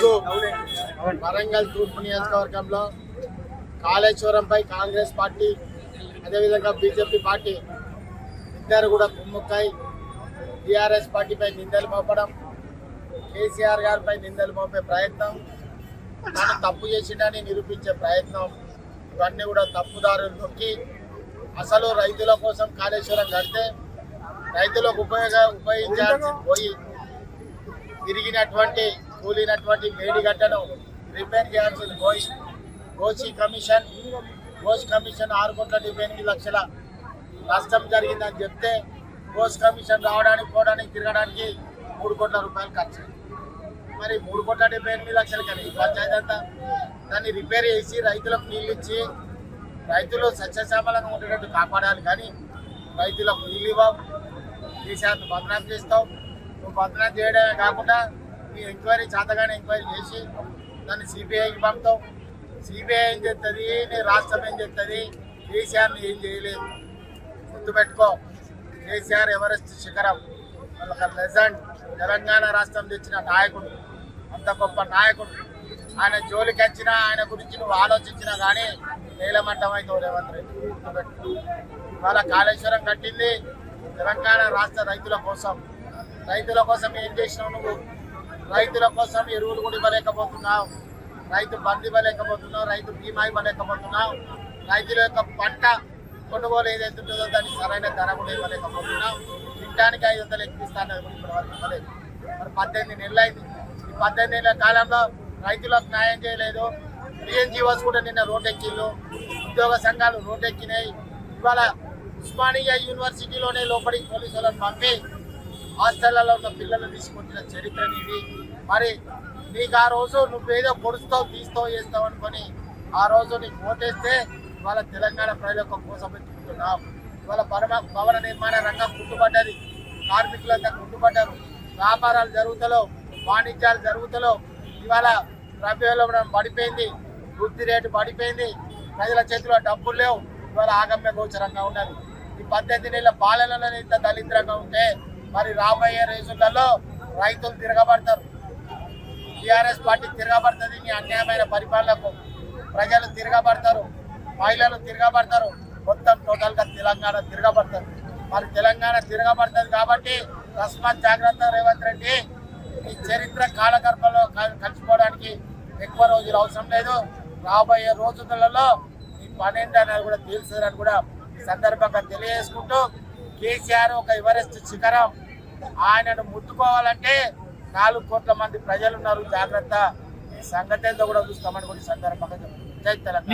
ఈరోజు వరంగల్ తూర్పు నియోజకవర్గంలో కాళేశ్వరంపై కాంగ్రెస్ పార్టీ అదేవిధంగా బీజేపీ పార్టీ ఇద్దరు కూడా కుమ్ముక్కై టీఆర్ఎస్ పార్టీపై నిందలు మోపడం కేసీఆర్ గారిపై నిందలు మోపే ప్రయత్నం తాను తప్పు చేసిండని నిరూపించే ప్రయత్నం ఇవన్నీ కూడా తప్పుదారులు నొక్కి అసలు రైతుల కోసం కాళేశ్వరం కడితే రైతులకు ఉపయోగ ఉపయోగించాల్సి పోయి తిరిగినటువంటి కూలినటువంటి మేడిగడ్డను రిపేర్ చేయాల్సింది పోయి గోచి కమిషన్. గోచి కమిషన్ ఆరు కోట్ల డెబ్బై ఎనిమిది లక్షల నష్టం జరిగిందని చెప్తే గోస్ కమిషన్ రావడానికి పోవడానికి తిరగడానికి మూడు కోట్ల రూపాయలు ఖర్చు మరి మూడు కోట్ల డెబ్బై ఎనిమిది లక్షలు కానీ పంచాయతీ అంతా దాన్ని రిపేర్ చేసి రైతులకు నీళ్ళు ఇచ్చి రైతులు సస్యశ్యామలంగా ఉండేటట్టు కాపాడాలి కానీ రైతులకు నీళ్ళు ఇవ్వవు. కేసీఆర్ బదనాం చేస్తావు. నువ్వు బదనాం చేయడమే కాకుండా నీ ఎంక్వైరీ చేతగానే ఎంక్వైరీ చేసి దాన్ని సిబిఐకి పంపుతాం. సిబిఐ ఏం చేస్తుంది నీ రాష్ట్రం ఏం చేస్తుంది కేసీఆర్ని ఏం చేయలేదు. గుర్తుపెట్టుకో కేసీఆర్ ఎవరెస్ట్ శిఖరం. ఒక లెజెండ్ తెలంగాణ రాష్ట్రం తెచ్చిన నాయకుడు. అంత గొప్ప నాయకుడు. ఆయన జోలికి వచ్చినా ఆయన గురించి నువ్వు ఆలోచించినా కానీ నీలమట్టం అయితే రేవంత్ రెడ్డి. ఇవాళ కాళేశ్వరం కట్టింది తెలంగాణ రాష్ట్ర రైతుల కోసం. రైతుల కోసం ఏం చేసినావు నువ్వు? రైతుల కోసం ఎరువులు కూడా ఇవ్వలేకపోతున్నాం. రైతు బంద్ ఇవ్వలేకపోతున్నాం. రైతు బీమా ఇవ్వలేకపోతున్నావు రైతుల యొక్క పంట కొనుగోలు ఏదైతే ఉంటుందో దానికి సరైన ధర కూడా ఇవ్వలేకపోతున్నాం. తినడానికి ఐదు వందలు ఎక్కిస్తాను ఇవ్వలేదు మరి పద్దెనిమిది నెలలు అయింది. ఈ పద్దెనిమిది నెలల కాలంలో రైతులకు న్యాయం చేయలేదు. పిఎన్జిఓస్ కూడా నిన్న రోడ్డెక్కిళ్ళు ఉద్యోగ సంఘాలు రోడ్డెక్కినాయి. ఇవాళ ఉస్మానియా యూనివర్సిటీలోనే లోపలికి పోలీసులను పంపి హాస్టళ్ళలో ఉన్న పిల్లలు తీసుకొచ్చిన చరిత్ర నీది మరి నీకు ఆ రోజు నువ్వేదో పొడుస్తావు తీస్తావు చేస్తావు అనుకొని ఆ రోజు నీకు ఓటేస్తే ఇవాళ తెలంగాణ ప్రజల కోసం పెట్టుకుంటున్నావు ఇవాళ పరమ భవన నిర్మాణ రంగం కుంటుపడ్డది. కార్మికులంతా కుంటుపడ్డారు. వ్యాపారాలు జరుగుతలో వాణిజ్యాలు జరుగుతలో ఇవాళ ద్రవ్యోల్బణం పడిపోయింది వృద్ధి రేటు పడిపోయింది ప్రజల చేతిలో డబ్బులు లేవు. ఇవాళ ఆగమ్య గోచరంగా ఉన్నది. ఈ పద్ధతి నెలల పాలనలో ఇంత దళిద్రంగా ఉంటే మరి రాబోయే రోజులలో రైతులు తిరగబడతారు. టీఆర్ఎస్ పార్టీ తిరగబడుతుంది నీ అన్యాయమైన పరిపాలనకు ప్రజలు తిరగబడతారు మహిళలు తిరగబడతారు మొత్తం టోటల్గా తెలంగాణ తిరగబడతారు. మరి తెలంగాణ తిరగబడుతుంది కాబట్టి తస్మాత్ జాగ్రత్త రేవంత్ రెడ్డి ఈ చరిత్ర కాలగర్భంలో కలిసిపోవడానికి ఎక్కువ రోజులు అవసరం లేదు. రాబోయే రోజులలో ఈ పన్నెండు అనేది కూడా తీర్చదని కూడా సందర్భంగా తెలియజేసుకుంటూ కేసీఆర్ ఒక ఎవరెస్ట్ శిఖరం. ఆయనను ముట్టుకోవాలంటే నాలుగు కోట్ల మంది ప్రజలు ఉన్నారు జాగ్రత్త. ఈ సంగతి కూడా చూస్తామని కూడా సందర్భంగా చెప్తున్నాను. జై తెలంగాణ.